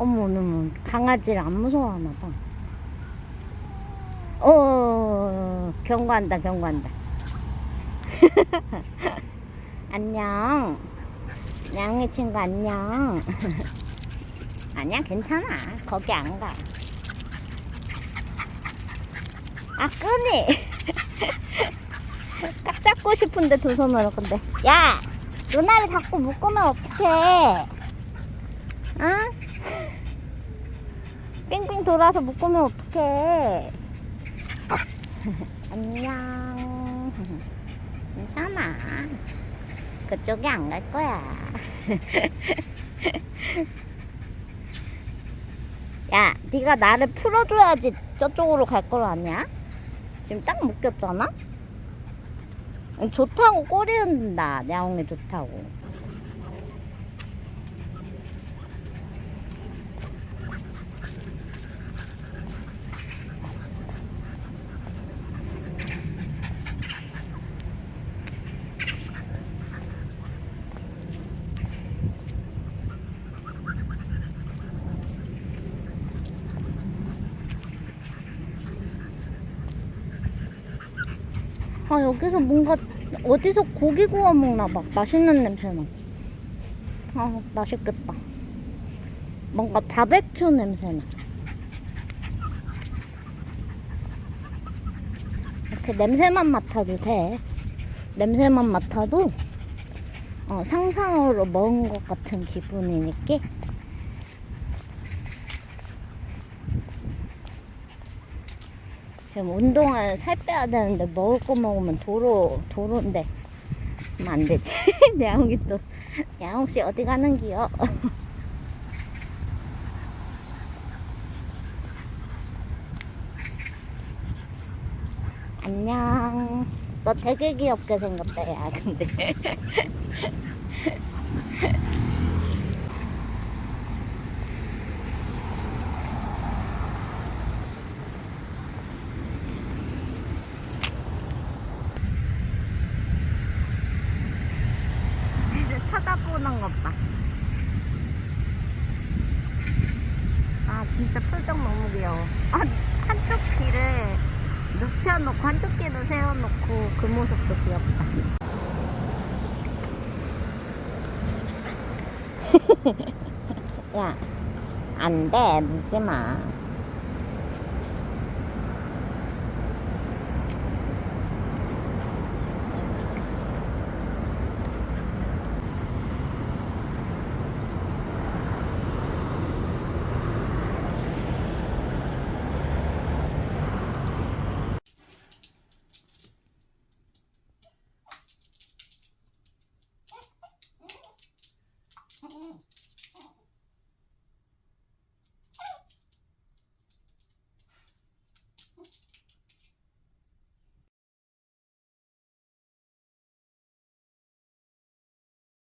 어머, 어머, 강아지를 안 무서워하나 봐. 어, 경고한다, 경고한다. 안녕. 양이 친구 안녕. 아니야, 괜찮아. 거기 안 가. 아, 끄니. 딱 잡고 싶은데 두 손으로 근데. 야, 누나를 자꾸 묶으면 어떡해? 응? 빙빙 돌아서 묶으면 어떡해? 안녕. 괜찮아. 그쪽에 안 갈 거야. 야, 네가 나를 풀어줘야지 저쪽으로 갈 걸 아니야? 지금 딱 묶였잖아? 좋다고 꼬리 흔든다. 야옹이 좋다고. 아 여기서 뭔가 어디서 고기 구워 먹나 봐. 맛있는 냄새 나. 아 맛있겠다. 뭔가 바베큐 냄새 나. 이렇게 냄새만 맡아도 돼. 냄새만 맡아도 어, 상상으로 먹은 것 같은 기분이니까 지금 운동을 살 빼야 되는데 먹을 거 먹으면 도로 도로인데 안 되지. 야옹이 또 야옹 씨 어디 가는 기요? 안녕. 너 되게 귀엽게 생겼다 야 근데. 이제 쳐다보는 것 봐. 아, 진짜 표정 너무 귀여워. 아, 한쪽 귀를 눕혀놓고, 한쪽 귀를 세워놓고, 그 모습도 귀엽다. 야, 안 돼, 묻지 마.